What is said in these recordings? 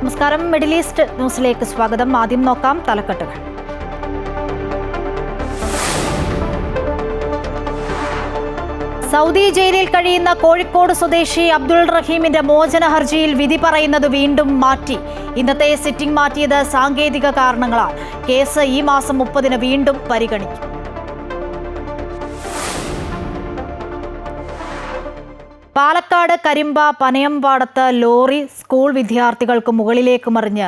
നമസ്കാരം. Middle east ന്യൂസിലേക്ക് സ്വാഗതം. ആദ്യം നോക്കാം തലക്കെട്ടുകൾ. സൗദി ജയിലിൽ കഴിയുന്ന കോഴിക്കോട് സ്വദേശി അബ്ദുൾ റഹീമിന്റെ മോചന ഹർജിയിൽ വിധി പറയുന്നത് വീണ്ടും മാറ്റി. ഇന്നത്തെ സിറ്റിംഗ് മാറ്റിയത് സാങ്കേതിക കാരണങ്ങളാണ്. കേസ് ഈ മാസം മുപ്പതിന് വീണ്ടും പരിഗണിക്കും. പാലക്കാട് കരിമ്പ പനയമ്പാടത്ത് ലോറി സ്കൂൾ വിദ്യാർത്ഥികൾക്ക് മുകളിലേക്ക് മറിഞ്ഞ്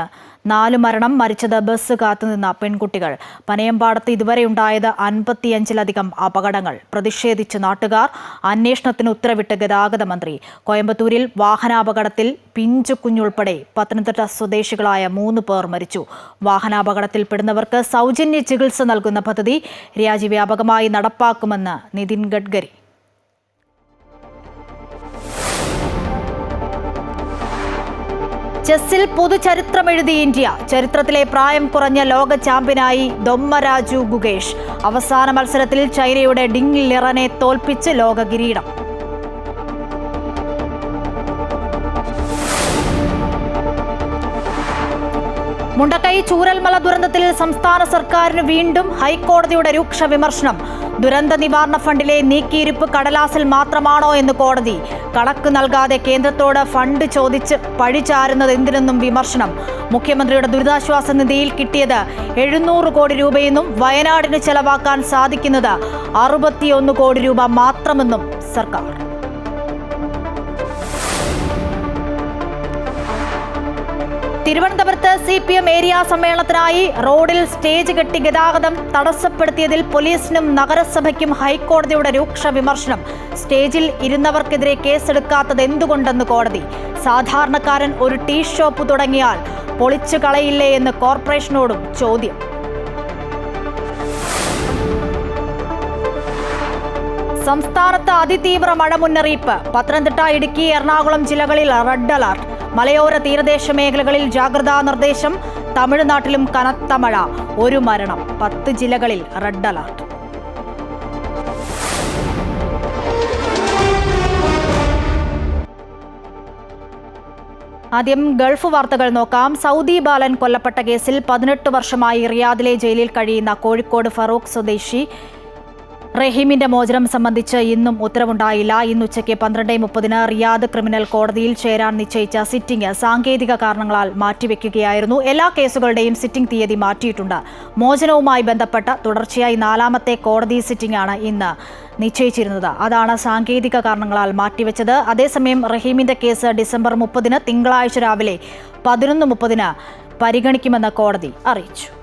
നാലു മരണം മരിച്ചത് ബസ് കാത്തുനിന്ന പെൺകുട്ടികൾ. പനയമ്പാടത്ത് ഇതുവരെ ഉണ്ടായത് അൻപത്തിയഞ്ചിലധികം അപകടങ്ങൾ. പ്രതിഷേധിച്ച് നാട്ടുകാർ അന്വേഷണത്തിന് ഉത്തരവിട്ട് ഗതാഗത മന്ത്രി. കോയമ്പത്തൂരിൽ വാഹനാപകടത്തിൽ പിഞ്ചു കുഞ്ഞുൾപ്പെടെ പത്തനംതിട്ട സ്വദേശികളായ മൂന്ന് പേർ മരിച്ചു. വാഹനാപകടത്തിൽപ്പെടുന്നവർക്ക് സൗജന്യ ചികിത്സ നൽകുന്ന പദ്ധതി രാജ്യവ്യാപകമായി നടപ്പാക്കുമെന്ന് നിതിൻ ഗഡ്കരി. ചെസ്സിൽ പുതുചരിത്രമെഴുതി ഇന്ത്യ. ചരിത്രത്തിലെ പ്രായം കുറഞ്ഞ ലോക ചാമ്പ്യനായി ദൊമ്മരാജു ഗുഗേഷ് അവസാന മത്സരത്തിൽ ചൈനയുടെ ഡിങ് ലിറനെ തോൽപ്പിച്ച് ലോക കിരീടം മുണ്ടക്കൈ ചൂരൽമല ദുരന്തത്തിൽ സംസ്ഥാന സർക്കാരിന് വീണ്ടും ഹൈക്കോടതിയുടെ രൂക്ഷ വിമർശനം. ദുരന്ത നിവാരണ ഫണ്ടിലെ നീക്കിയിരിപ്പ് കടലാസിൽ മാത്രമാണോ എന്ന് കോടതി. കണക്ക് നൽകാതെ കേന്ദ്രത്തോട് ഫണ്ട് ചോദിച്ച് പഴിചാരുന്നത് എന്തിനെന്നും വിമർശനം. മുഖ്യമന്ത്രിയുടെ ദുരിതാശ്വാസ നിധിയിൽ കിട്ടിയത് എഴുന്നൂറ് കോടി രൂപയെന്നും വയനാടിന് ചെലവാക്കാൻ സാധിക്കുന്നത് അറുപത്തിയൊന്ന് കോടി രൂപ മാത്രമെന്നും സർക്കാർ. തിരുവനന്തപുരത്ത് സി പി എം ഏരിയ സമ്മേളനത്തിനായി റോഡിൽ സ്റ്റേജ് കെട്ടി ഗതാഗതം തടസ്സപ്പെടുത്തിയതിൽ പോലീസിനും നഗരസഭയ്ക്കും ഹൈക്കോടതിയുടെ രൂക്ഷ വിമർശനം. സ്റ്റേജിൽ ഇരുന്നവർക്കെതിരെ കേസെടുക്കാത്തത് എന്തുകൊണ്ടെന്ന് കോടതി. സാധാരണക്കാരൻ ഒരു ടീ ഷോപ്പ് തുടങ്ങിയാൽ പൊളിച്ചു കളയില്ലേ എന്ന് കോർപ്പറേഷനോടും ചോദ്യം. സംസ്ഥാനത്ത് അതിതീവ്ര മഴ മുന്നറിയിപ്പ്. പത്തനംതിട്ട ഇടുക്കി എറണാകുളം ജില്ലകളിൽ റെഡ് അലർട്ട്. മലയോര തീരദേശ മേഖലകളിൽ ജാഗ്രതാ നിർദ്ദേശം തമിഴ്നാട്ടിലും കനത്ത മഴ ഒരു മരണം പത്ത് ജില്ലകളിൽ റെഡ് അലർട്ട്. ആദ്യം ഗൾഫ് വാർത്തകൾ നോക്കാം. സൗദി ബാലൻ കൊല്ലപ്പെട്ട കേസിൽ പതിനെട്ട് വർഷമായി റിയാദിലെ ജയിലിൽ കഴിയുന്ന കോഴിക്കോട് ഫറൂഖ് സ്വദേശി റഹീമിന്റെ മോചനം സംബന്ധിച്ച് ഇന്നും ഉത്തരവുണ്ടായില്ല. ഇന്ന് ഉച്ചയ്ക്ക് പന്ത്രണ്ട് മുപ്പതിന് റിയാദ് ക്രിമിനൽ കോടതിയിൽ ചേരാൻ നിശ്ചയിച്ച സിറ്റിംഗ് സാങ്കേതിക കാരണങ്ങളാൽ മാറ്റിവെക്കുകയായിരുന്നു. എല്ലാ കേസുകളുടെയും സിറ്റിംഗ് തീയതി മാറ്റിയിട്ടുണ്ട്. മോചനവുമായി ബന്ധപ്പെട്ട തുടർച്ചയായി നാലാമത്തെ കോടതി സിറ്റിംഗ് ആണ് ഇന്ന് നിശ്ചയിച്ചിരുന്നത്. അതാണ് സാങ്കേതിക കാരണങ്ങളാൽ മാറ്റിവെച്ചത്. അതേസമയം റഹീമിന്റെ കേസ് ഡിസംബർ മുപ്പതിന് തിങ്കളാഴ്ച രാവിലെ പതിനൊന്ന് മുപ്പതിന് പരിഗണിക്കുമെന്ന് കോടതി അറിയിച്ചു.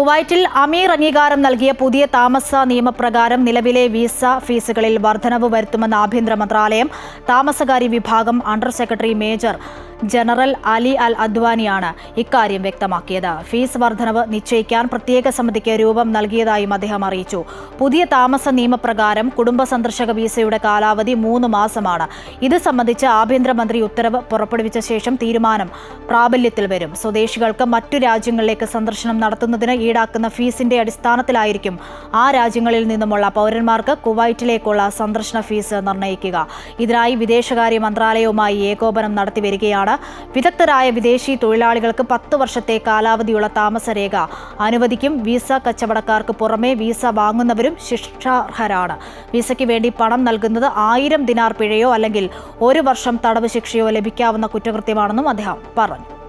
കുവൈറ്റിൽ അമീർ അംഗീകാരം നൽകിയ പുതിയ താമസ നിയമപ്രകാരം നിലവിലെ വിസ ഫീസുകളിൽ വർധനവ് വരുത്തുമെന്ന് ആഭ്യന്തര മന്ത്രാലയം താമസകാര്യ വിഭാഗം under secretary major general Ali Al അദ്വാനിയാണ് ഇക്കാര്യം വ്യക്തമാക്കിയത്. ഫീസ് വർധനവ് നിശ്ചയിക്കാൻ പ്രത്യേക സമിതിക്ക് രൂപം നൽകിയതായും അദ്ദേഹം അറിയിച്ചു. പുതിയ താമസ നിയമപ്രകാരം കുടുംബ സന്ദർശക വിസയുടെ കാലാവധി മൂന്ന് മാസമാണ്. ഇത് സംബന്ധിച്ച് ആഭ്യന്തരമന്ത്രി ഉത്തരവ് പുറപ്പെടുവിച്ച ശേഷം തീരുമാനം പ്രാബല്യത്തിൽ വരും. സ്വദേശികൾക്ക് മറ്റു രാജ്യങ്ങളിലേക്ക് സന്ദർശനം നടത്തുന്നതിന് ഈടാക്കുന്ന ഫീസിന്റെ അടിസ്ഥാനത്തിലായിരിക്കും ആ രാജ്യങ്ങളിൽ നിന്നുമുള്ള പൗരന്മാർക്ക് കുവൈറ്റിലേക്കുള്ള സന്ദർശന ഫീസ് നിർണയിക്കുക. ഇതിനായി വിദേശകാര്യ മന്ത്രാലയവുമായി ഏകോപനം നടത്തിവരികയാണ് വിദഗ്ധരായ വിദേശി തൊഴിലാളികൾക്ക് പത്ത് വർഷത്തെ കാലാവധിയുള്ള താമസരേഖ. അനുവദിക്കും വിസ കച്ചവടക്കാർക്ക് പുറമെ വിസ വാങ്ങുന്നവരും ശിക്ഷാർഹരാണ്. വിസയ്ക്ക് വേണ്ടി പണം നൽകുന്നത് ആയിരം ദിനാർ പിഴയോ അല്ലെങ്കിൽ ഒരു വർഷം തടവ് ശിക്ഷയോ ലഭിക്കാവുന്ന കുറ്റകൃത്യമാണെന്നും അദ്ദേഹം പറഞ്ഞു.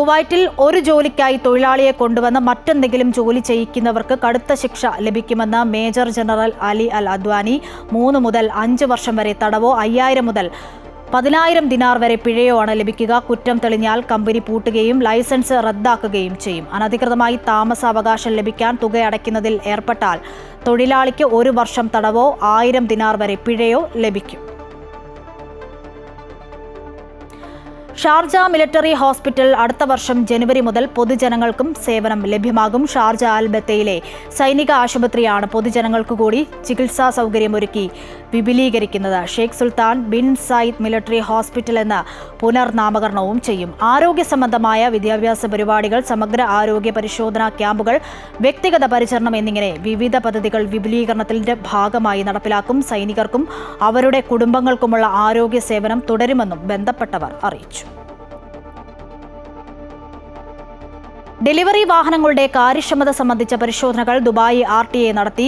കുവൈറ്റിൽ ഒരു ജോലിക്കായി തൊഴിലാളിയെ കൊണ്ടുവന്ന് മറ്റെന്തെങ്കിലും ജോലി ചെയ്യിക്കുന്നവർക്ക് കടുത്ത ശിക്ഷ ലഭിക്കുമെന്ന് major general Ali Al Adwani മൂന്ന് മുതൽ അഞ്ച് വർഷം വരെ തടവോ അയ്യായിരം മുതൽ പതിനായിരം ദിനാർ വരെ പിഴയോ ആണ് ലഭിക്കുക. കുറ്റം തെളിഞ്ഞാൽ കമ്പനി പൂട്ടുകയും ലൈസൻസ് റദ്ദാക്കുകയും ചെയ്യും. അനധികൃതമായി താമസാവകാശം ലഭിക്കാൻ തുക അടയ്ക്കുന്നതിൽ ഏർപ്പെട്ടാൽ തൊഴിലാളിക്ക് ഒരു വർഷം തടവോ ആയിരം ദിനാർ വരെ പിഴയോ ലഭിക്കും. ഷാർജ മിലിറ്ററി ഹോസ്പിറ്റൽ അടുത്ത വർഷം ജനുവരി മുതൽ പൊതുജനങ്ങൾക്കും സേവനം ലഭ്യമാകും. ഷാർജ അൽബത്തയിലെ സൈനിക ആശുപത്രിയാണ് പൊതുജനങ്ങൾക്ക് കൂടി ചികിത്സാ സൗകര്യമൊരുക്കി വിപുലീകരിക്കുന്നത്. Sheikh Sultan bin Zayed military hospital എന്ന പുനർനാമകരണവും ചെയ്യും. ആരോഗ്യ സംബന്ധമായ വിദ്യാഭ്യാസ പരിപാടികൾ സമഗ്ര ആരോഗ്യ പരിശോധനാ ക്യാമ്പുകൾ വ്യക്തിഗത പരിചരണം എന്നിങ്ങനെ വിവിധ പദ്ധതികൾ വിപുലീകരണത്തിന്റെ ഭാഗമായി നടപ്പിലാക്കും. സൈനികർക്കും അവരുടെ കുടുംബങ്ങൾക്കുമുള്ള ആരോഗ്യ സേവനം തുടരുമെന്നും ബന്ധപ്പെട്ടവർ അറിയിച്ചു. ഡെലിവറി വാഹനങ്ങളുടെ കാര്യക്ഷമത സംബന്ധിച്ച പരിശോധനകൾ ദുബായ് ആർ ടി എ നടത്തി.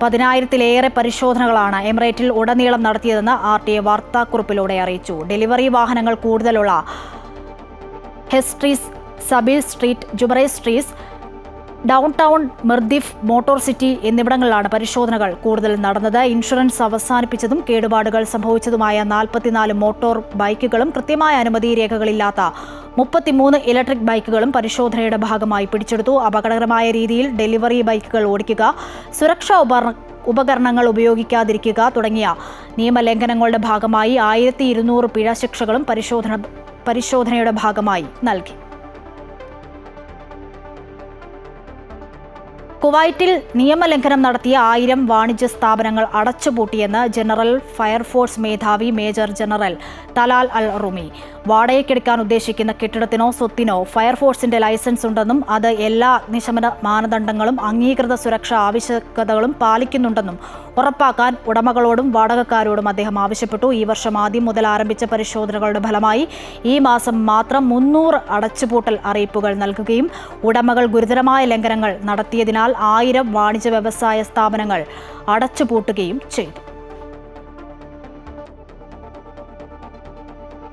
പതിനായിരത്തിലേറെ പരിശോധനകളാണ് എമിറേറ്റിൽ ഉടനീളം നടത്തിയതെന്ന് ആർ ടി എ വാർത്താക്കുറിപ്പിലൂടെ അറിയിച്ചു. ഡെലിവറി വാഹനങ്ങൾ കൂടുതലുള്ള ഹെസ്ട്രീസ് സബീൽ സ്ട്രീറ്റ് ജുബറേ സ്ട്രീസ് down town Mirdif motor city എന്നിവിടങ്ങളിലാണ് പരിശോധനകൾ കൂടുതൽ നടന്നത്. ഇൻഷുറൻസ് അവസാനിപ്പിച്ചതും കേടുപാടുകൾ സംഭവിച്ചതുമായ നാൽപ്പത്തിനാല് മോട്ടോർ ബൈക്കുകളും കൃത്യമായ അനുമതി രേഖകളില്ലാത്ത മുപ്പത്തിമൂന്ന് ഇലക്ട്രിക് ബൈക്കുകളും പരിശോധനയുടെ ഭാഗമായി പിടിച്ചെടുത്തു. അപകടകരമായ രീതിയിൽ ഡെലിവറി ബൈക്കുകൾ ഓടിക്കുക സുരക്ഷാ ഉപ ഉപകരണങ്ങൾ ഉപയോഗിക്കാതിരിക്കുക തുടങ്ങിയ നിയമലംഘനങ്ങളുടെ ഭാഗമായി ആയിരത്തി ഇരുന്നൂറ് പിഴ ശിക്ഷകളും പരിശോധന പരിശോധനയുടെ ഭാഗമായി നൽകി. കുവൈറ്റിൽ നിയമലംഘനം നടത്തിയ ആയിരം വാണിജ്യ സ്ഥാപനങ്ങൾ അടച്ചുപൂട്ടിയെന്ന് ജനറൽ ഫയർഫോഴ്സ് മേധാവി major general Talal Al Rumi. വാടകയ്ക്കെടുക്കാൻ ഉദ്ദേശിക്കുന്ന കെട്ടിടത്തിനോ സ്വത്തിനോ ഫയർഫോഴ്സിന്റെ ലൈസൻസ് ഉണ്ടെന്നും അത് എല്ലാ അഗ്നിശമന മാനദണ്ഡങ്ങളും അംഗീകൃത സുരക്ഷാ ആവശ്യകതകളും പാലിക്കുന്നുണ്ടെന്നും ഉറപ്പാക്കാൻ ഉടമകളോടും വാടകക്കാരോടും അദ്ദേഹം ആവശ്യപ്പെട്ടു. ഈ വർഷം ആദ്യം മുതൽ ആരംഭിച്ച പരിശോധനകളുടെ ഫലമായി ഈ മാസം മാത്രം മുന്നൂറ് അടച്ചുപൂട്ടൽ അറിയിപ്പുകൾ നൽകുകയും ഉടമകൾ ഗുരുതരമായ ലംഘനങ്ങൾ നടത്തിയതിനാൽ ആയിരം വാണിജ്യ വ്യവസായ സ്ഥാപനങ്ങൾ അടച്ചുപൂട്ടുകയും ചെയ്തു.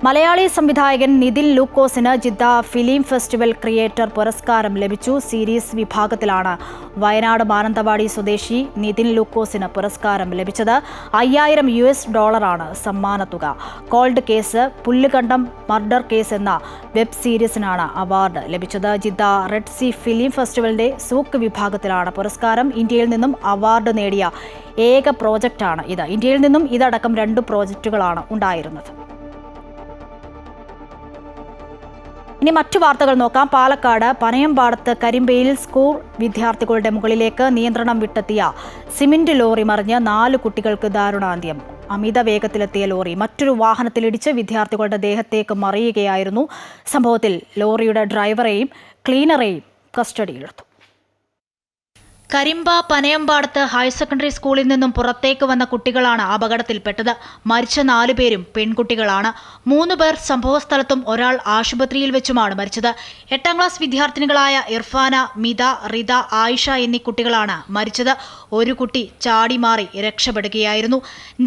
മലയാളി സംവിധായകൻ നിതിൻ ലൂക്കോസിന് ജിദ്ദ ഫിലിം ഫെസ്റ്റിവൽ ക്രിയേറ്റർ പുരസ്കാരം ലഭിച്ചു. സീരീസ് വിഭാഗത്തിലാണ് വയനാട് മാനന്തവാടി സ്വദേശി നിതിൻ ലൂക്കോസിന് പുരസ്കാരം ലഭിച്ചത്. അയ്യായിരം യു എസ് ഡോളറാണ് സമ്മാനത്തുക cold case Pullukandam murder case എന്ന വെബ് സീരീസിനാണ് അവാർഡ് ലഭിച്ചത്. ജിദ്ദ റെഡ് സി ഫിലിം ഫെസ്റ്റിവലിന്റെ സൂക്ക് വിഭാഗത്തിലാണ് പുരസ്കാരം. ഇന്ത്യയിൽ നിന്നും അവാർഡ് നേടിയ ഏക പ്രോജക്റ്റാണ് ഇത്. ഇന്ത്യയിൽ നിന്നും ഇതടക്കം രണ്ട് പ്രോജക്റ്റുകളാണ് ഉണ്ടായിരുന്നത്. ഇനി മറ്റു വാർത്തകൾ നോക്കാം. പാലക്കാട് പനയമ്പാടത്ത് കരിമ്പയിൽ സ്കൂൾ വിദ്യാർത്ഥികളുടെ മുകളിലേക്ക് നിയന്ത്രണം വിട്ടെത്തിയ സിമന്റ് ലോറി മറിഞ്ഞ് നാല് കുട്ടികൾക്ക് ദാരുണാന്ത്യം. അമിത വേഗത്തിലെത്തിയ ലോറി മറ്റൊരു വാഹനത്തിലിടിച്ച് വിദ്യാർത്ഥികളുടെ ദേഹത്തേക്ക് മറിയുകയായിരുന്നു. സംഭവത്തിൽ ലോറിയുടെ ഡ്രൈവറെയും ക്ലീനറെയും കസ്റ്റഡിയിലെടുത്തു. കരിമ്പ പനയമ്പാടത്ത് ഹയർ സെക്കൻഡറി സ്കൂളിൽ നിന്നും പുറത്തേക്ക് വന്ന കുട്ടികളാണ് അപകടത്തിൽപ്പെട്ടത്. മരിച്ച നാലു പേരും പെൺകുട്ടികളാണ്. മൂന്ന് പേർ സംഭവസ്ഥലത്തും ഒരാൾ ആശുപത്രിയിൽ വെച്ചുമാണ് മരിച്ചത്. എട്ടാം ക്ലാസ് വിദ്യാർത്ഥിനികളായ ഇർഫാന മിത റിത ആയിഷ എന്നീ കുട്ടികളാണ് മരിച്ചത്. ഒരു കുട്ടി ചാടി മാറി രക്ഷപ്പെടുകയായിരുന്നു.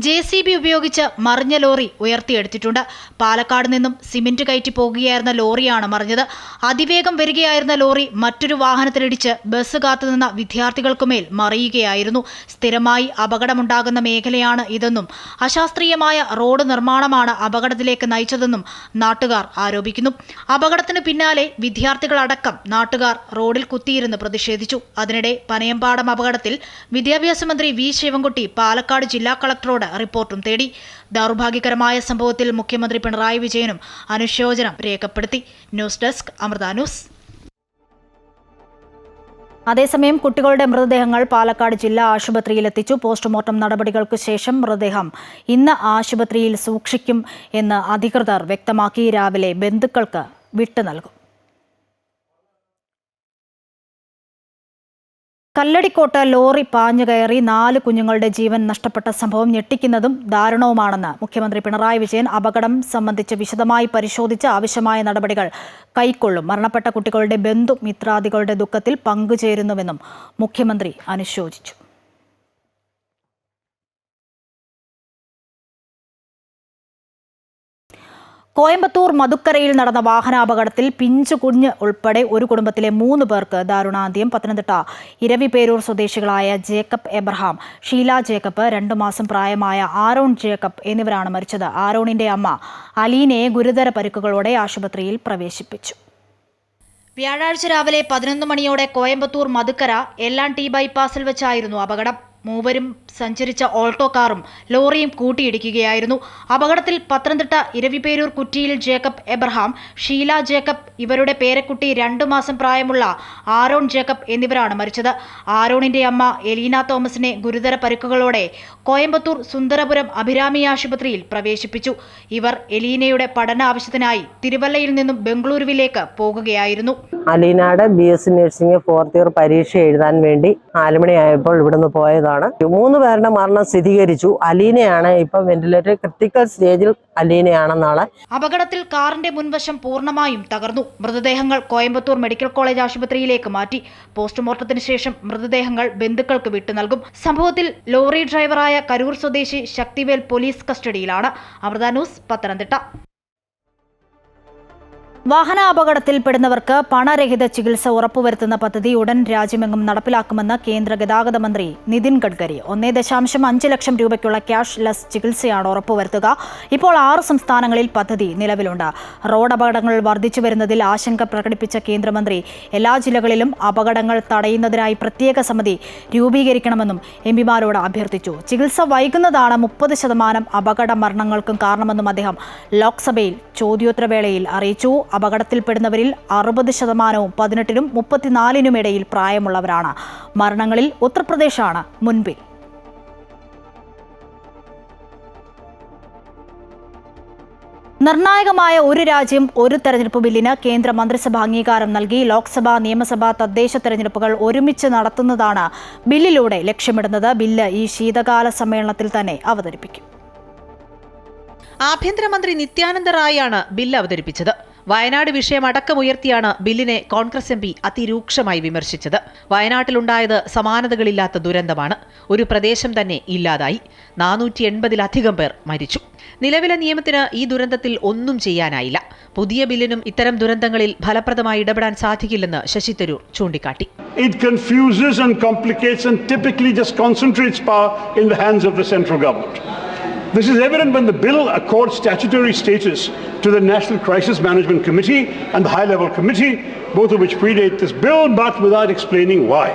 ജെ സി ബി ഉപയോഗിച്ച് മറിഞ്ഞ ലോറി ഉയർത്തിയെടുത്തിട്ടുണ്ട്. പാലക്കാട് നിന്നും സിമന്റ് കയറ്റി പോകുകയായിരുന്ന ലോറിയാണ് മറിഞ്ഞത്. അതിവേഗം വരികയായിരുന്ന ലോറി മറ്റൊരു വാഹനത്തിലിടിച്ച് ബസ് കാത്തുനിന്ന വിദ്യാർത്ഥികൾക്കുമേൽ മറിയുകയായിരുന്നു. സ്ഥിരമായി അപകടമുണ്ടാകുന്ന മേഖലയാണ് ഇതെന്നും അശാസ്ത്രീയമായ റോഡ് നിർമ്മാണമാണ് അപകടത്തിലേക്ക് നയിച്ചതെന്നും നാട്ടുകാർ ആരോപിക്കുന്നു. അപകടത്തിന് പിന്നാലെ വിദ്യാർത്ഥികളടക്കം നാട്ടുകാർ റോഡിൽ കുത്തിയിരുന്ന് പ്രതിഷേധിച്ചു. അതിനിടെ പനയമ്പാടം അപകടത്തിൽ വിദ്യാഭ്യാസ മന്ത്രി വി. ശിവൻകുട്ടി പാലക്കാട് ജില്ലാ കളക്ടറോട് റിപ്പോർട്ടും തേടി. ദൗർഭാഗ്യകരമായ സംഭവത്തിൽ മുഖ്യമന്ത്രി പിണറായി വിജയനും അനുശോചനം രേഖപ്പെടുത്തി. News desk Amrita news. അതേസമയം കുട്ടികളുടെ മൃതദേഹങ്ങൾ പാലക്കാട് ജില്ലാ ആശുപത്രിയിൽ എത്തിച്ചു പോസ്റ്റ്മോർട്ടം നടപടികൾക്ക് ശേഷം മൃതദേഹം ഇന്ന് ആശുപത്രിയിൽ സൂക്ഷിക്കും എന്ന് അധികൃതർ വ്യക്തമാക്കി. രാവിലെ ബന്ധുക്കൾക്ക് വിട്ടു നൽകും. കല്ലടിക്കോട്ട് ലോറി പാഞ്ഞു കയറി നാല് കുഞ്ഞുങ്ങളുടെ ജീവൻ നഷ്ടപ്പെട്ട സംഭവം ഞെട്ടിക്കുന്നതും ദാരുണവുമാണെന്ന് മുഖ്യമന്ത്രി പിണറായി വിജയൻ അപകടം സംബന്ധിച്ച് വിശദമായി പരിശോധിച്ച് ആവശ്യമായ നടപടികൾ കൈക്കൊള്ളും. മരണപ്പെട്ട കുട്ടികളുടെ ബന്ധു മിത്രാദികളുടെ ദുഃഖത്തിൽ പങ്കുചേരുന്നുവെന്നും മുഖ്യമന്ത്രി അനുശോചിച്ചു. കോയമ്പത്തൂർ മധുക്കരയിൽ നടന്ന വാഹനാപകടത്തിൽ പിഞ്ചു കുഞ്ഞ് ഉൾപ്പെടെ ഒരു കുടുംബത്തിലെ മൂന്ന് പേർക്ക് ദാരുണാന്ത്യം. പത്തനംതിട്ട ഇരവിപേരൂർ സ്വദേശികളായ ജേക്കബ് എബ്രഹാം ഷീല ജേക്കബ് രണ്ടു മാസം പ്രായമായ ആരോൺ ജേക്കബ് എന്നിവരാണ് മരിച്ചത്. ആരോണിന്റെ അമ്മ അലീനയെ ഗുരുതര പരിക്കുകളോടെ ആശുപത്രിയിൽ പ്രവേശിപ്പിച്ചു. വ്യാഴാഴ്ച രാവിലെ പതിനൊന്ന് മണിയോടെ കോയമ്പത്തൂർ മധുക്കര എല്ലാം ടി ബൈപ്പാസിൽ വെച്ചായിരുന്നു അപകടം. മൂവരും സഞ്ചരിച്ച ഓൾട്ടോ കാറും ലോറിയും കൂട്ടിയിടിക്കുകയായിരുന്നു. അപകടത്തിൽ Pathanamthitta Iraviperoor Kuttiyil Jacob Abraham Sheela Jacob ഇവരുടെ പേരക്കുട്ടി രണ്ടു മാസം പ്രായമുള്ള ആരോൺ ജേക്കബ് എന്നിവരാണ് മരിച്ചത്. ആരോണിന്റെ അമ്മ എലീന തോമസിനെ ഗുരുതര പരുക്കുകളോടെ കോയമ്പത്തൂർ സുന്ദരപുരം അഭിരാമി ആശുപത്രിയിൽ പ്രവേശിപ്പിച്ചു. ഇവർ എലീനയുടെ പഠന ആവശ്യത്തിനായി തിരുവല്ലയിൽ നിന്നും ബംഗളൂരുവിലേക്ക് പോകുകയായിരുന്നു. അലീനാട് B S nursing fourth year പരീക്ഷ എഴുതാൻ വേണ്ടി നാലുമണിയായപ്പോൾ ഇവിടുന്ന് പോയതാണ് മൂന്ന് പേരുടെ മരണം സ്ഥിരീകരിച്ചു. അലീനയാണ് ഇപ്പൊ വെന്റിലേറ്റർ ക്രിട്ടിക്കൽ സ്റ്റേജിൽ അലീനയാണെന്നാണ്. അപകടത്തിൽ കാറിന്റെ മുൻവശം പൂർണമായും തകർന്നു. മൃതദേഹങ്ങൾ കോയമ്പത്തൂർ മെഡിക്കൽ കോളേജ് ആശുപത്രിയിലേക്ക് മാറ്റി. പോസ്റ്റ്മോർട്ടത്തിന് ശേഷം മൃതദേഹങ്ങൾ ബന്ധുക്കൾക്ക് വിട്ടു നൽകും. സംഭവത്തിൽ ലോറി ഡ്രൈവറായ കരൂർ സ്വദേശി ശക്തിവേൽ പോലീസ് കസ്റ്റഡിയിലാണ്. അമൃത ന്യൂസ് പത്തനംതിട്ട. വാഹനാപകടത്തിൽപ്പെടുന്നവർക്ക് പണരഹിത ചികിത്സ ഉറപ്പുവരുത്തുന്ന പദ്ധതി ഉടൻ രാജ്യമെങ്ങും നടപ്പിലാക്കുമെന്ന് കേന്ദ്ര ഗതാഗത മന്ത്രി നിതിൻ ഗഡ്കരി. ഒന്നേ ദശാംശം അഞ്ച് ലക്ഷം രൂപയ്ക്കുള്ള ക്യാഷ് ലെസ് ചികിത്സയാണ് ഉറപ്പുവരുത്തുക. ഇപ്പോൾ ആറ് സംസ്ഥാനങ്ങളിൽ പദ്ധതി നിലവിലുണ്ട്. റോഡ് അപകടങ്ങൾ വർദ്ധിച്ചു വരുന്നതിൽ ആശങ്ക പ്രകടിപ്പിച്ച കേന്ദ്രമന്ത്രി എല്ലാ ജില്ലകളിലും അപകടങ്ങൾ തടയുന്നതിനായി പ്രത്യേക സമിതി രൂപീകരിക്കണമെന്നും എം പിമാരോട് അഭ്യർത്ഥിച്ചു. ചികിത്സ വൈകുന്നതാണ് മുപ്പത് ശതമാനം അപകട മരണങ്ങൾക്കും കാരണമെന്നും അദ്ദേഹം ലോക്സഭയിൽ ചോദ്യോത്തരവേളയിൽ അറിയിച്ചു. അപകടത്തിൽപ്പെടുന്നവരിൽ അറുപത് ശതമാനവും പതിനെട്ടിനും മുപ്പത്തിനാലിനും ഇടയിൽ പ്രായമുള്ളവരാണ്. മരണങ്ങളിൽ ഉത്തർപ്രദേശാണ് മുൻപിൽ. നിർണായകമായ ഒരു രാജ്യം ഒരു തെരഞ്ഞെടുപ്പ് ബില്ലിന് കേന്ദ്ര മന്ത്രിസഭ അംഗീകാരം നൽകി ലോക്സഭ നിയമസഭ തദ്ദേശ തെരഞ്ഞെടുപ്പുകൾ ഒരുമിച്ച് നടത്തുന്നതാണ് ബില്ലിലൂടെ ലക്ഷ്യമിടുന്നത്. ബില്ല് ഈ ശീതകാല സമ്മേളനത്തിൽ തന്നെ അവതരിപ്പിക്കും. ആഭ്യന്തരമന്ത്രി നിത്യാനന്ദ റായാണ് ബില്ല് അവതരിപ്പിച്ചത്. വയനാട് വിഷയം അടക്കമുയർത്തിയാണ് ബില്ലിനെ കോൺഗ്രസ് എം പി അതിരൂക്ഷമായി വിമർശിച്ചത്. വയനാട്ടിലുണ്ടായത് സമാനതകളില്ലാത്ത ദുരന്തമാണ്. ഒരു പ്രദേശം തന്നെ ഇല്ലാതായി. നാനൂറ്റി എൺപതിലധികം പേർ മരിച്ചു. നിലവിലെ നിയമത്തിന് ഈ ദുരന്തത്തിൽ ഒന്നും ചെയ്യാനായില്ല. പുതിയ ബില്ലിനും ഇത്തരം ദുരന്തങ്ങളിൽ ഫലപ്രദമായി ഇടപെടാൻ സാധിക്കില്ലെന്ന് ശശി തരൂർ ചൂണ്ടിക്കാട്ടി. It confuses and complicates typically just concentrates power in the hands of the central government. This is evident when the bill accords statutory status to the National Crisis Management Committee and the High Level Committee, both of which predate this bill, but without explaining why.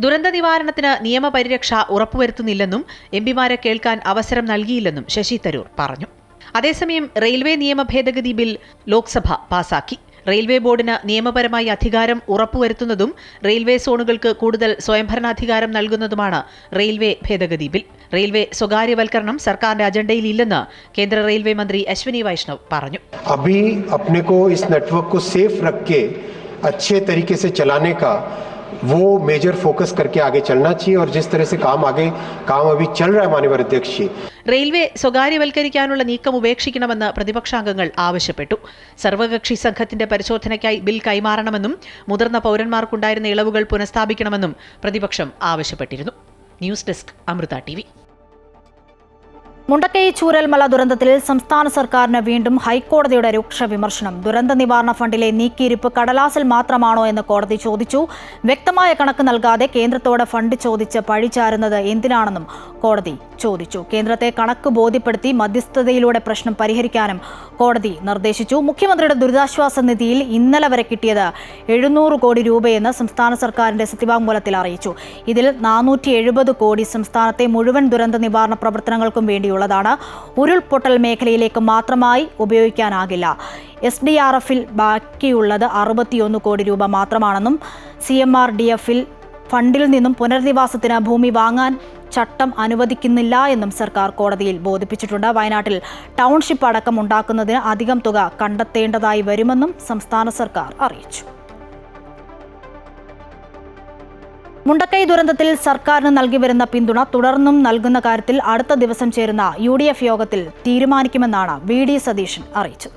ദുരന്ത നിവാരണത്തിന് നിയമപരിരക്ഷ ഉറപ്പുവരുത്തുന്നില്ലെന്നും പിമാരെ കേൾക്കാൻ അവസരം നൽകിയില്ലെന്നും ശശി തരൂർ പറഞ്ഞു അതേസമയം railway നിയമ ഭേദഗതി bill Lok Sabha പാസാക്കി railway ബോർഡിന് നിയമപരമായി അധികാരം ഉറപ്പുവരുത്തുന്നതും റെയിൽവേ സോണുകൾക്ക് കൂടുതൽ സ്വയംഭരണാധികാരം നൽകുന്നതുമാണ് റെയിൽവേ ഭേദഗതി ബിൽ റെയിൽവേ സ്വകാര്യവൽക്കരണം സർക്കാരിന്റെ അജണ്ടയിൽ ഇല്ലെന്ന് കേന്ദ്ര റെയിൽവേ മന്ത്രി അശ്വിനി വൈഷ്ണവ് പറഞ്ഞു अभी अपने को इस नेटवर्क को सेफ रख के अच्छे तरीके से चलाने का वो मेजर फोकस करके आगे चलना चाहिए और जिस तरह से काम आगे काम अभी चल रहा है माननीय अध्यक्ष जी റെയിൽവേ സ്വകാര്യവൽക്കരിക്കാനുള്ള നീക്കം ഉപേക്ഷിക്കണമെന്ന് പ്രതിപക്ഷാംഗങ്ങൾ ആവശ്യപ്പെട്ടു. സർവകക്ഷി സംഘത്തിന്റെ പരിശോധനയ്ക്കായി ബിൽ കൈമാറണമെന്നും മുതിർന്ന പൗരന്മാർക്കുണ്ടായിരുന്ന ഇളവുകൾ പുനഃസ്ഥാപിക്കണമെന്നും പ്രതിപക്ഷം ആവശ്യപ്പെട്ടിരുന്നു. News desk Amrita T Mundakkai Chooralmala ദുരന്തത്തിൽ സംസ്ഥാന സർക്കാരിന് വീണ്ടും ഹൈക്കോടതിയുടെ രൂക്ഷ വിമർശനം. ദുരന്ത നിവാരണ ഫണ്ടിലെ നീക്കിയിരിപ്പ് കടലാസിൽ മാത്രമാണോ എന്ന് കോടതി ചോദിച്ചു. വ്യക്തമായ കണക്ക് നൽകാതെ കേന്ദ്രത്തോട് ഫണ്ട് ചോദിച്ച് പഴിചാരുന്നത് എന്തിനാണെന്നും കോടതി ചോദിച്ചു. കേന്ദ്രത്തെ കണക്ക് ബോധ്യപ്പെടുത്തി മധ്യസ്ഥതയിലൂടെ പ്രശ്നം പരിഹരിക്കാനും കോടതി നിർദ്ദേശിച്ചു. മുഖ്യമന്ത്രിയുടെ ദുരിതാശ്വാസ നിധിയിൽ ഇന്നലെ വരെ കിട്ടിയത് എഴുന്നൂറ് കോടി രൂപയെന്ന് സംസ്ഥാന സർക്കാരിന്റെ സത്യവാങ്മൂലത്തിൽ അറിയിച്ചു. ഇതിൽ നാനൂറ്റി കോടി സംസ്ഥാനത്തെ മുഴുവൻ ദുരന്ത നിവാരണ പ്രവർത്തനങ്ങൾക്കും വേണ്ടിയുള്ളതാണ് ഉരുൾപൊട്ടൽ മേഖലയിലേക്ക് മാത്രമായി ഉപയോഗിക്കാനാകില്ല. എസ് ഡി ആർ എഫിൽ ബാക്കിയുള്ളത് അറുപത്തിയൊന്ന് കോടി രൂപ മാത്രമാണെന്നും സി എം ആർ ഡി എഫിൽ ഫണ്ടിൽ നിന്നും പുനരധിവാസത്തിന് ഭൂമി വാങ്ങാൻ ചട്ടം അനുവദിക്കുന്നില്ല എന്നും സർക്കാർ കോടതിയിൽ ബോധിപ്പിച്ചിട്ടുണ്ട്. വയനാട്ടിൽ ടൗൺഷിപ്പ് അടക്കം ഉണ്ടാക്കുന്നതിന് അധികം തുക കണ്ടെത്തേണ്ടതായി വരുമെന്നും സംസ്ഥാന സർക്കാർ അറിയിച്ചു. മുണ്ടക്കൈ ദുരന്തത്തിൽ സർക്കാരിന് നൽകി വരുന്ന പിന്തുണ തുടർന്നും നൽകുന്ന കാര്യത്തിൽ അടുത്ത ദിവസം ചേരുന്ന യു ഡി എഫ് യോഗത്തിൽ തീരുമാനിക്കുമെന്നാണ് വി ഡി സതീശൻ അറിയിച്ചത്.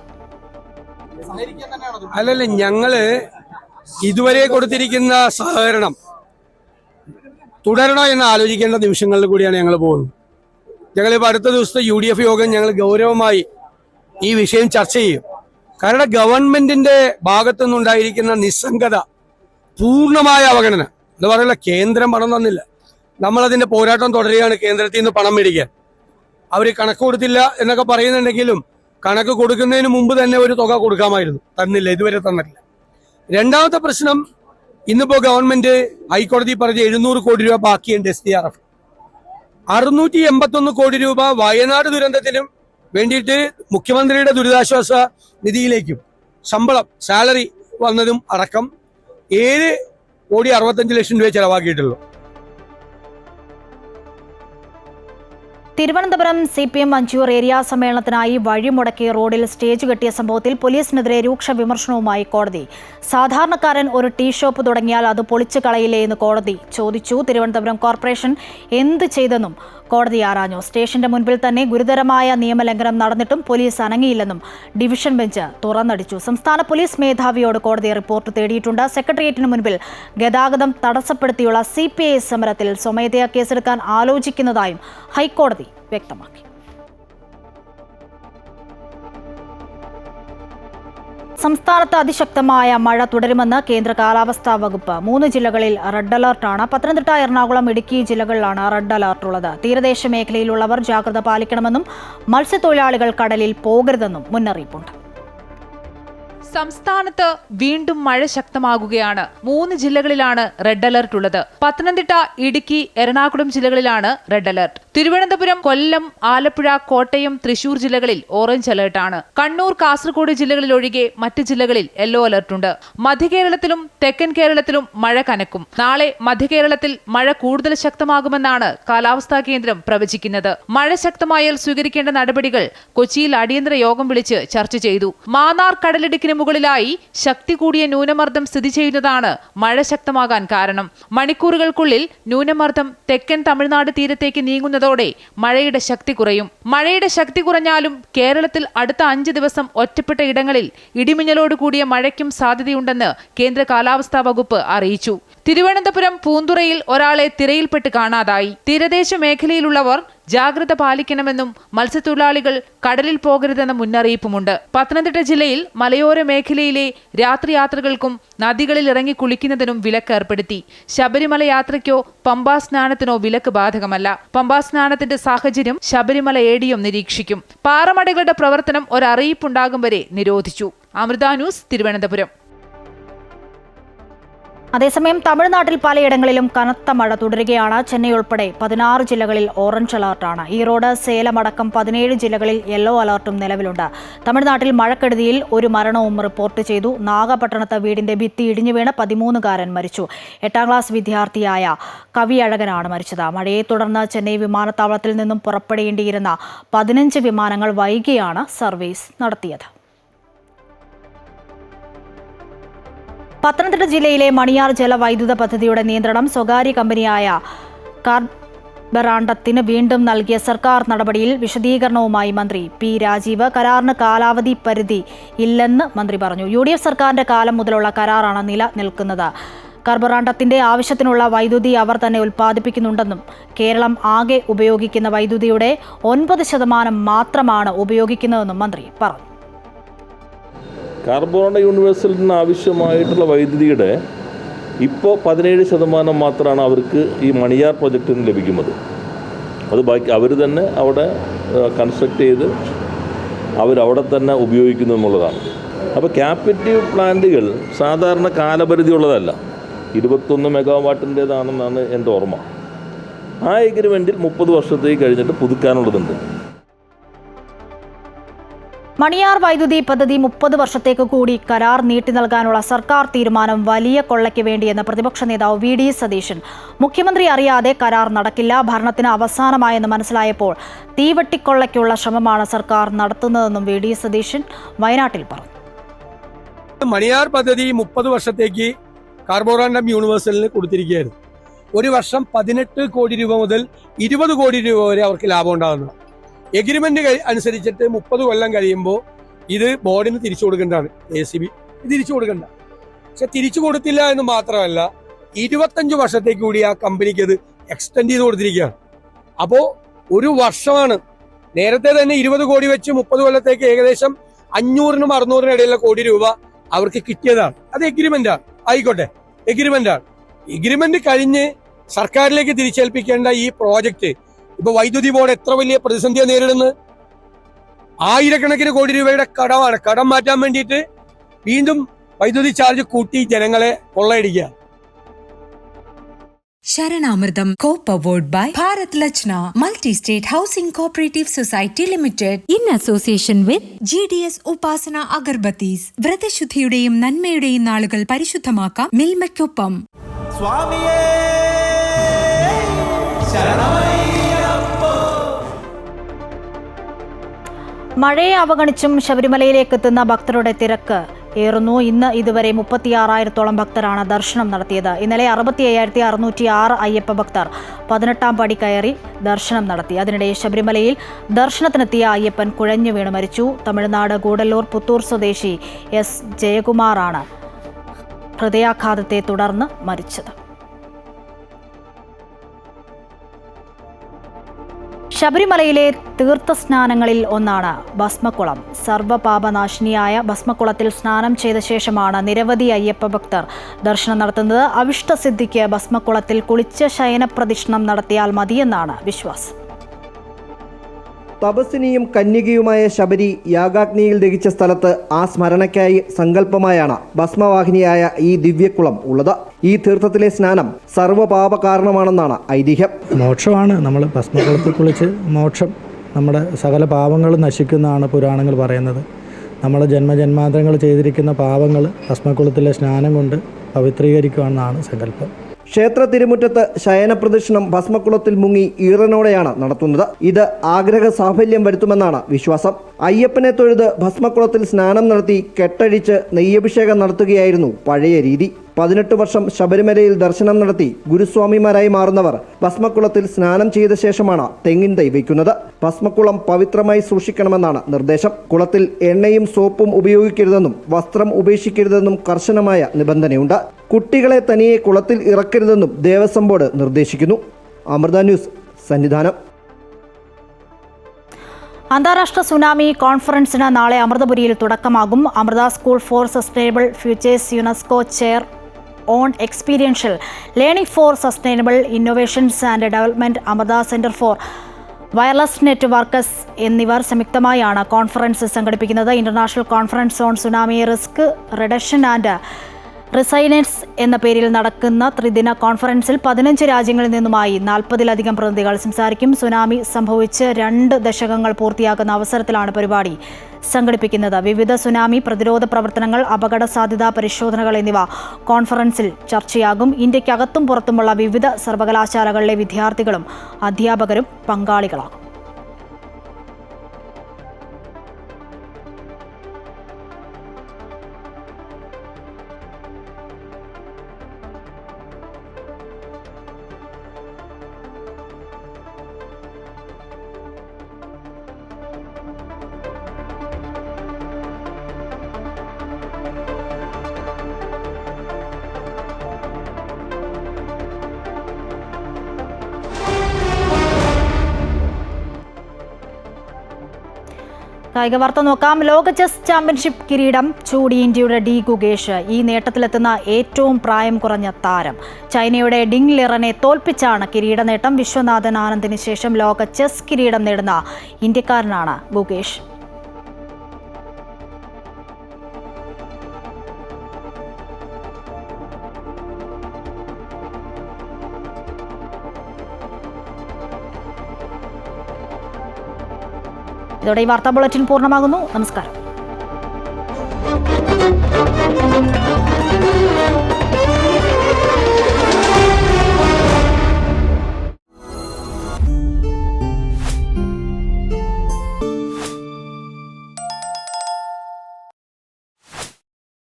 അല്ലല്ല ഞങ്ങൾ ഇതുവരെ കൊടുത്തിരിക്കുന്ന സഹകരണം തുടരണോ എന്ന് ആലോചിക്കേണ്ട നിമിഷങ്ങളിൽ കൂടിയാണ് ഞങ്ങൾ പോകുന്നത്. ഞങ്ങൾ ഇപ്പോൾ അടുത്ത ദിവസത്തെ യു ഡി എഫ് യോഗം ഞങ്ങൾ ഗൗരവമായി ഈ വിഷയം ചർച്ച ചെയ്യും. കാരണം ഗവൺമെന്റിന്റെ ഭാഗത്തു നിന്നുണ്ടായിരിക്കുന്ന നിസ്സംഗത പൂർണമായ അവഗണന. എന്ന് പറയില്ല കേന്ദ്രം പണം തന്നില്ല. നമ്മളതിന്റെ പോരാട്ടം തുടരുകയാണ് കേന്ദ്രത്തിൽ നിന്ന് പണം മേടിക്കാൻ. അവർ കണക്ക് കൊടുത്തില്ല എന്നൊക്കെ പറയുന്നുണ്ടെങ്കിലും കണക്ക് കൊടുക്കുന്നതിന് മുമ്പ് തന്നെ ഒരു തുക കൊടുക്കാമായിരുന്നു. തന്നില്ല ഇതുവരെ തന്നിട്ടില്ല. രണ്ടാമത്തെ പ്രശ്നം ഇന്നിപ്പോ ഗവൺമെന്റ് ഹൈക്കോടതി പറഞ്ഞ എഴുന്നൂറ് കോടി രൂപ ബാക്കിയുണ്ട് എസ് ഡി ആർ എഫ് അറുന്നൂറ്റി എൺപത്തൊന്ന് കോടി രൂപ വയനാട് ദുരന്തത്തിനും വേണ്ടിയിട്ട് മുഖ്യമന്ത്രിയുടെ ദുരിതാശ്വാസ നിധിയിലേക്കും ശമ്പളം സാലറി വന്നതും അടക്കം. ഏഴ് കോടി അറുപത്തഞ്ച് ലക്ഷം രൂപ ചെലവാക്കിയിട്ടുള്ളൂ. Thiruvananthapuram C P M Manchoor area സമ്മേളനത്തിനായി വഴിമുടക്കി റോഡിൽ സ്റ്റേജ് കെട്ടിയ സംഭവത്തിൽ പോലീസിനെതിരെ രൂക്ഷ വിമർശനവുമായി കോടതി. സാധാരണക്കാരൻ ഒരു ടീ ഷോപ്പ് തുടങ്ങിയാൽ അത് പൊളിച്ചു കളയില്ലേ എന്ന് കോടതി ചോദിച്ചു. തിരുവനന്തപുരം കോർപ്പറേഷൻ എന്ത് ചെയ്തെന്നും കോടതി ആരാഞ്ഞു. സ്റ്റേഷന്റെ മുൻപിൽ തന്നെ ഗുരുതരമായ നിയമലംഘനം നടന്നിട്ടും പോലീസ് അനങ്ങിയില്ലെന്നും ഡിവിഷൻ ബെഞ്ച് തുറന്നടിച്ചു. സംസ്ഥാന പോലീസ് മേധാവിയോട് കോടതി റിപ്പോർട്ട് തേടിയിട്ടുണ്ട്. സെക്രട്ടേറിയറ്റിന് മുൻപിൽ ഗതാഗതം തടസ്സപ്പെടുത്തിയുള്ള സി സമരത്തിൽ സ്വമേധയാ കേസെടുക്കാൻ ആലോചിക്കുന്നതായും ഹൈക്കോടതി വ്യക്തമാക്കി. സംസ്ഥാനത്ത് അതിശക്തമായ മഴ തുടരുമെന്ന് കേന്ദ്ര കാലാവസ്ഥാ വകുപ്പ്. മൂന്ന് ജില്ലകളിൽ റെഡ് അലർട്ടാണ്. പത്തനംതിട്ട എറണാകുളം ഇടുക്കി ജില്ലകളിലാണ് റെഡ് അലർട്ടുള്ളത്. തീരദേശ മേഖലയിലുള്ളവർ ജാഗ്രത പാലിക്കണമെന്നും മത്സ്യത്തൊഴിലാളികൾ കടലിൽ പോകരുതെന്നും മുന്നറിയിപ്പുണ്ട്. സംസ്ഥാനത്ത് വീണ്ടും മഴ ശക്തമാകുകയാണ്. മൂന്ന് ജില്ലകളിലാണ് റെഡ് അലർട്ട് ഉള്ളത് പത്തനംതിട്ട ഇടുക്കി എറണാകുളം ജില്ലകളിലാണ് റെഡ് അലർട്ട്. തിരുവനന്തപുരം കൊല്ലം ആലപ്പുഴ കോട്ടയം തൃശൂർ ജില്ലകളിൽ ഓറഞ്ച് അലർട്ടാണ് കണ്ണൂർ കാസർഗോഡ് ജില്ലകളിൽ ഒഴികെ മറ്റ് ജില്ലകളിൽ യെല്ലോ അലർട്ടുണ്ട് മധ്യകേരളത്തിലും തെക്കൻ കേരളത്തിലും മഴ കനക്കും. നാളെ മധ്യകേരളത്തിൽ മഴ കൂടുതൽ ശക്തമാകുമെന്നാണ് കാലാവസ്ഥാ കേന്ദ്രം പ്രവചിക്കുന്നത്. മഴ ശക്തമായാൽ സ്വീകരിക്കേണ്ട നടപടികൾ കൊച്ചിയിൽ അടിയന്തര യോഗം വിളിച്ച് ചർച്ച ചെയ്തു. മാന്നാർ കടലിടുക്കിന് മുകളിലായി ശക്തി കൂടിയ ന്യൂനമർദ്ദം സ്ഥിതി ചെയ്യുന്നതാണ് മഴ ശക്തമാകാൻ കാരണം. മണിക്കൂറുകൾക്കുള്ളിൽ ന്യൂനമർദ്ദം തെക്കൻ തമിഴ്നാട് തീരത്തേക്ക് നീങ്ങുന്നതോടെ മഴയുടെ ശക്തി കുറയും. മഴയുടെ ശക്തി കുറഞ്ഞാലും കേരളത്തിൽ അടുത്ത അഞ്ച് ദിവസം ഒറ്റപ്പെട്ട ഇടങ്ങളിൽ ഇടിമിന്നലോട് കൂടിയ മഴയ്ക്കും സാധ്യതയുണ്ടെന്ന് കേന്ദ്ര കാലാവസ്ഥാ വകുപ്പ് അറിയിച്ചു. തിരുവനന്തപുരം പൂന്തുറയിൽ ഒരാളെ തിരയിൽപ്പെട്ട് കാണാതായി. തീരദേശ മേഖലയിലുള്ളവർ ജാഗ്രത പാലിക്കണമെന്നും മത്സ്യത്തൊഴിലാളികൾ കടലിൽ പോകരുതെന്ന മുന്നറിയിപ്പുമുണ്ട്. പത്തനംതിട്ട ജില്ലയിൽ മലയോര മേഖലയിലെ രാത്രി യാത്രകൾക്കും നദികളിൽ ഇറങ്ങി കുളിക്കുന്നതിനും വിലക്ക് ഏർപ്പെടുത്തി. ശബരിമല യാത്രയ്ക്കോ പമ്പാ സ്നാനത്തിനോ വിലക്ക് ബാധകമല്ല. പമ്പാ സ്നാനത്തിന്റെ സാഹചര്യം ശബരിമല ഏടിയും നിരീക്ഷിക്കും. പാറമടകളുടെ പ്രവർത്തനം ഒരറിയിപ്പുണ്ടാകും വരെ നിരോധിച്ചു. അമൃത ന്യൂസ് തിരുവനന്തപുരം. അതേസമയം തമിഴ്നാട്ടിൽ പലയിടങ്ങളിലും കനത്ത മഴ തുടരുകയാണ്. ചെന്നൈ ഉൾപ്പെടെ പതിനാറ് ജില്ലകളിൽ ഓറഞ്ച് അലർട്ടാണ്. ഈറോഡ് സേലം അടക്കം പതിനേഴ് ജില്ലകളിൽ യെല്ലോ അലർട്ടും നിലവിലുണ്ട്. തമിഴ്നാട്ടിൽ മഴക്കെടുതിയിൽ ഒരു മരണവും റിപ്പോർട്ട് ചെയ്തു. നാഗപട്ടണത്ത് വീടിന്റെ ഭിത്തി ഇടിഞ്ഞു വീണ് പതിമൂന്നുകാരൻ മരിച്ചു. എട്ടാം ക്ലാസ് വിദ്യാർത്ഥിയായ കവിയഴകനാണ് മരിച്ചത്. മഴയെ തുടർന്ന് ചെന്നൈ വിമാനത്താവളത്തിൽ നിന്നും പുറപ്പെടേണ്ടിയിരുന്ന പതിനഞ്ച് വിമാനങ്ങൾ വൈകിയാണ് സർവീസ് നടത്തിയത്. പത്തനംതിട്ട ജില്ലയിലെ മണിയാർ ജലവൈദ്യുത പദ്ധതിയുടെ നിയന്ത്രണം സ്വകാര്യ കമ്പനിയായ കാർബറാണ്ടത്തിന് വീണ്ടും നൽകിയ സർക്കാർ നടപടിയിൽ വിശദീകരണവുമായി മന്ത്രി പി രാജീവ്. കരാറിന് കാലാവധി പരിധി ഇല്ലെന്ന് മന്ത്രി പറഞ്ഞു. യു ഡി എഫ് സർക്കാരിന്റെ കാലം മുതലുള്ള കരാറാണ് നിലനിൽക്കുന്നത് കർബറാണ്ടത്തിന്റെ ആവശ്യത്തിനുള്ള വൈദ്യുതി അവർ തന്നെ ഉൽപ്പാദിപ്പിക്കുന്നുണ്ടെന്നും കേരളം ആകെ ഉപയോഗിക്കുന്ന വൈദ്യുതിയുടെ ഒൻപത് ശതമാനം മാത്രമാണ് ഉപയോഗിക്കുന്നതെന്നും മന്ത്രി പറഞ്ഞു. കാർബോണ യൂണിവേഴ്സിൽ നിന്ന് ആവശ്യമായിട്ടുള്ള വൈദ്യുതിയുടെ ഇപ്പോൾ പതിനേഴ് ശതമാനം മാത്രമാണ് അവർക്ക് ഈ മണിയാർ പ്രൊജക്റ്റിൽ നിന്ന് ലഭിക്കുന്നത്. അത് ബാക്കി അവർ തന്നെ അവിടെ കൺസ്ട്രക്ട് ചെയ്ത് അവരവിടെ തന്നെ ഉപയോഗിക്കുന്നു എന്നുള്ളതാണ്. അപ്പോൾ ക്യാപിറ്റീവ് പ്ലാന്റുകൾ സാധാരണ കാലപരിധി ഉള്ളതല്ല. ഇരുപത്തൊന്ന് മെഗാവാട്ടിന്റേതാണെന്നാണ് എന്റെ ഓർമ്മ. ആ എഗ്രിമെന്റിൽ മുപ്പത് വർഷത്തേക്ക് കഴിഞ്ഞിട്ട് പുതുക്കാനുള്ളതുണ്ട്. മണിയാർ വൈദ്യുതി പദ്ധതി മുപ്പത് വർഷത്തേക്ക് കൂടി കരാർ നീട്ടി നൽകാനുള്ള സർക്കാർ തീരുമാനം വലിയ കൊള്ളയ്ക്ക് വേണ്ടിയെന്ന് പ്രതിപക്ഷ നേതാവ് വി ഡി സതീശൻ. മുഖ്യമന്ത്രി അറിയാതെ കരാർ നടക്കില്ല ഭരണത്തിന് അവസാനമായെന്ന് മനസ്സിലായപ്പോൾ തീവട്ടിക്കൊള്ളയ്ക്കുള്ള ശ്രമമാണ് സർക്കാർ നടത്തുന്നതെന്നും വി ഡി സതീശൻ വയനാട്ടിൽ പറഞ്ഞു. മണിയാർ പദ്ധതി മുപ്പത് വർഷത്തേക്ക് കാർബോറാണ്ടം യൂണിവേഴ്സലിന് കൊടുത്തിരിക്കുകയായിരുന്നു. ഒരു വർഷം പതിനെട്ട് കോടി രൂപ മുതൽ ഇരുപത് കോടി രൂപ വരെ അവർക്ക് ലാഭം ഉണ്ടാകുന്നു. എഗ്രിമെന്റ് അനുസരിച്ചിട്ട് മുപ്പത് കൊല്ലം കഴിയുമ്പോൾ ഇത് ബോർഡിന് തിരിച്ചു കൊടുക്കേണ്ടതാണ് എ സി ബി തിരിച്ചു കൊടുക്കണ്ട. പക്ഷെ തിരിച്ചു കൊടുത്തില്ല എന്ന് മാത്രമല്ല ഇരുപത്തഞ്ച് വർഷത്തേക്ക് കൂടി ആ കമ്പനിക്ക് അത് എക്സ്റ്റെൻഡ് ചെയ്ത് കൊടുത്തിരിക്കുകയാണ്. അപ്പോ ഒരു വർഷമാണ്. നേരത്തെ തന്നെ ഇരുപത് കോടി വെച്ച് മുപ്പത് കൊല്ലത്തേക്ക് ഏകദേശം അഞ്ഞൂറിനും അറുന്നൂറിനും ഇടയിലുള്ള കോടി രൂപ അവർക്ക് കിട്ടിയതാണ്. അത് എഗ്രിമെന്റ് ആണ്. ആയിക്കോട്ടെ. എഗ്രിമെന്റ് ആണ്. എഗ്രിമെന്റ് കഴിഞ്ഞ് സർക്കാരിലേക്ക് തിരിച്ചേൽപ്പിക്കേണ്ട ഈ പ്രോജക്റ്റ് ഇപ്പൊ വൈദ്യുതി ബോർഡ് എത്ര വലിയ പ്രതിസന്ധിയെ നേരിടുന്നത്? ആയിരക്കണക്കിന് കോടി രൂപയുടെ കടമാണ്. കടം മാറ്റാൻ വേണ്ടിയിട്ട് വീണ്ടും വൈദ്യുതി ചാർജ് കൂട്ടി ജനങ്ങളെ കൊള്ളയടിക്കുക. Saranamritham coop award by Bharat Lakshna multi state housing cooperative society limited. In association with G D S Upasana agarbattis. വ്രതശുദ്ധിയുടെയും നന്മയുടെയും നാളുകൾ പരിശുദ്ധമാക്കാം മിൽമയ്ക്കൊപ്പം. സ്വാമിയേ മഴയെ അവഗണിച്ചും ശബരിമലയിലേക്ക് എത്തുന്ന ഭക്തരുടെ തിരക്ക് ഏറുന്നു. ഇന്ന് ഇതുവരെ മുപ്പത്തിയാറായിരത്തോളം ഭക്തരാണ് ദർശനം നടത്തിയത്. ഇന്നലെ അറുപത്തി അയ്യായിരത്തി അറുന്നൂറ്റി ആറ് അയ്യപ്പ ഭക്തർ പതിനെട്ടാം പടി കയറി ദർശനം നടത്തി. അതിനിടെ ശബരിമലയിൽ ദർശനത്തിനെത്തിയ അയ്യപ്പൻ കുഴഞ്ഞു വീണ് മരിച്ചു. തമിഴ്നാട് ഗൂഡല്ലൂർ പുത്തൂർ സ്വദേശി എസ് ജയകുമാറാണ് ഹൃദയാഘാതത്തെ തുടർന്ന് മരിച്ചത്. ശബരിമലയിലെ തീർത്ഥസ്നാനങ്ങളിൽ ഒന്നാണ് ഭസ്മക്കുളം. സർവപാപനാശിനിയായ ഭസ്മക്കുളത്തിൽ സ്നാനം ചെയ്ത ശേഷമാണ് നിരവധി അയ്യപ്പ ഭക്തർ ദർശനം നടത്തുന്നത്. അവിഷ്ടസിദ്ധിക്ക് ഭസ്മക്കുളത്തിൽ കുളിച്ച് ശയനപ്രദക്ഷിണം നടത്തിയാൽ മതിയെന്നാണ് വിശ്വാസം. തപസ്വിനിയും കന്യകയുമായ ശബരി യാഗാഗ്നിയിൽ ദഹിച്ച സ്ഥലത്ത് ആ സ്മരണയ്ക്കായി സങ്കല്പമായാണ് ഭസ്മവാഹിനിയായ ഈ ദിവ്യക്കുളം ഉള്ളത്. ഈ തീർത്ഥത്തിലെ സ്നാനം സർവപാപ കാരണമാണെന്നാണ് ഐതിഹ്യം. മോക്ഷമാണ്. നമ്മൾ ഭസ്മകുളത്തിൽ കുളിച്ച് മോക്ഷം. നമ്മുടെ സകല പാപങ്ങളും നശിക്കുന്നതാണ് പുരാണങ്ങൾ പറയുന്നത്. നമ്മൾ ജന്മജന്മാന്തരങ്ങൾ ചെയ്തിരിക്കുന്ന പാപങ്ങൾ ഭസ്മകുളത്തിലെ സ്നാനം കൊണ്ട് പവിത്രീകരിക്കുകയാണെന്നാണ് സങ്കല്പം. ക്ഷേത്ര തിരുമുറ്റത്ത് ശയനപ്രദക്ഷിണം ഭസ്മക്കുളത്തിൽ മുങ്ങി ഈറനോടെയാണ് നടത്തുന്നത്. ഇത് ആഗ്രഹ സാഫല്യം വരുത്തുമെന്നാണ് വിശ്വാസം. അയ്യപ്പനെ തൊഴുത് ഭസ്മക്കുളത്തിൽ സ്നാനം നടത്തി കെട്ടഴിച്ച് നെയ്യഭിഷേകം നടത്തുകയായിരുന്നു പഴയ രീതി. പതിനെട്ട് വർഷം ശബരിമലയിൽ ദർശനം നടത്തി ഗുരുസ്വാമിമാരായി മാറുന്നവർ ഭസ്മക്കുളത്തിൽ സ്നാനം ചെയ്ത ശേഷമാണ് തെങ്ങിൻ തൈ വയ്ക്കുന്നത്. ഭസ്മക്കുളം പവിത്രമായി സൂക്ഷിക്കണമെന്നാണ് നിർദ്ദേശം. കുളത്തിൽ എണ്ണയും സോപ്പും ഉപയോഗിക്കരുതെന്നും വസ്ത്രം ഉപേക്ഷിക്കരുതെന്നും കർശനമായ നിബന്ധനയുണ്ട്. കുട്ടികളെ തനിയെ കുളത്തിൽ ഇറക്കരുതെന്നും ദേവസ്വം ബോർഡ് നിർദ്ദേശിക്കുന്നു. അമൃത ന്യൂസ് സന്നിധാനം. അന്താരാഷ്ട്ര സുനാമി കോൺഫറൻസിന് നാളെ അമൃതപുരിയിൽ തുടക്കമാകും. Amrita school for sustainable futures UNESCO chair on experiential learning for sustainable innovations and development Amrita centre for wireless networks എന്നിവർ സംയുക്തമായാണ് കോൺഫറൻസ് സംഘടിപ്പിക്കുന്നത്. International conference on tsunami risk reduction and resilience എന്ന പേരിൽ നടക്കുന്ന ത്രിദിന കോൺഫറൻസിൽ പതിനഞ്ച് രാജ്യങ്ങളിൽ നിന്നുമായി നാൽപ്പതിലധികം പ്രതിനിധികൾ സംസാരിക്കും. സുനാമി സംഭവിച്ച് രണ്ട് ദശകങ്ങൾ പൂർത്തിയാക്കുന്ന അവസരത്തിലാണ് പരിപാടി സംഘടിപ്പിക്കുന്നത്. വിവിധ സുനാമി പ്രതിരോധ പ്രവർത്തനങ്ങൾ അപകട സാധ്യതാ പരിശോധനകൾ എന്നിവ കോൺഫറൻസിൽ ചർച്ചയാകും. ഇന്ത്യക്കകത്തും പുറത്തുമുള്ള വിവിധ സർവകലാശാലകളിലെ വിദ്യാർത്ഥികളും അധ്യാപകരും പങ്കാളികളാകും. കായിക വാർത്ത നോക്കാം. ലോക ചെസ് ചാമ്പ്യൻഷിപ്പ് കിരീടം ചൂടി ഇന്ത്യയുടെ ഡി ഗുഗേഷ് ഈ നേട്ടത്തിലെത്തുന്ന ഏറ്റവും പ്രായം കുറഞ്ഞ താരം. ചൈനയുടെ ഡിങ് ലിറനെ തോൽപ്പിച്ചാണ് കിരീട നേട്ടം. വിശ്വനാഥൻ ആനന്ദിന് ശേഷം ലോക ചെസ് കിരീടം നേടുന്ന ഇന്ത്യക്കാരനാണ് ഗുഗേഷ് ഇതോടെ ഈ വാർത്താ ബുള്ളറ്റിൻ പൂർണമാകുന്നു. നമസ്കാരം.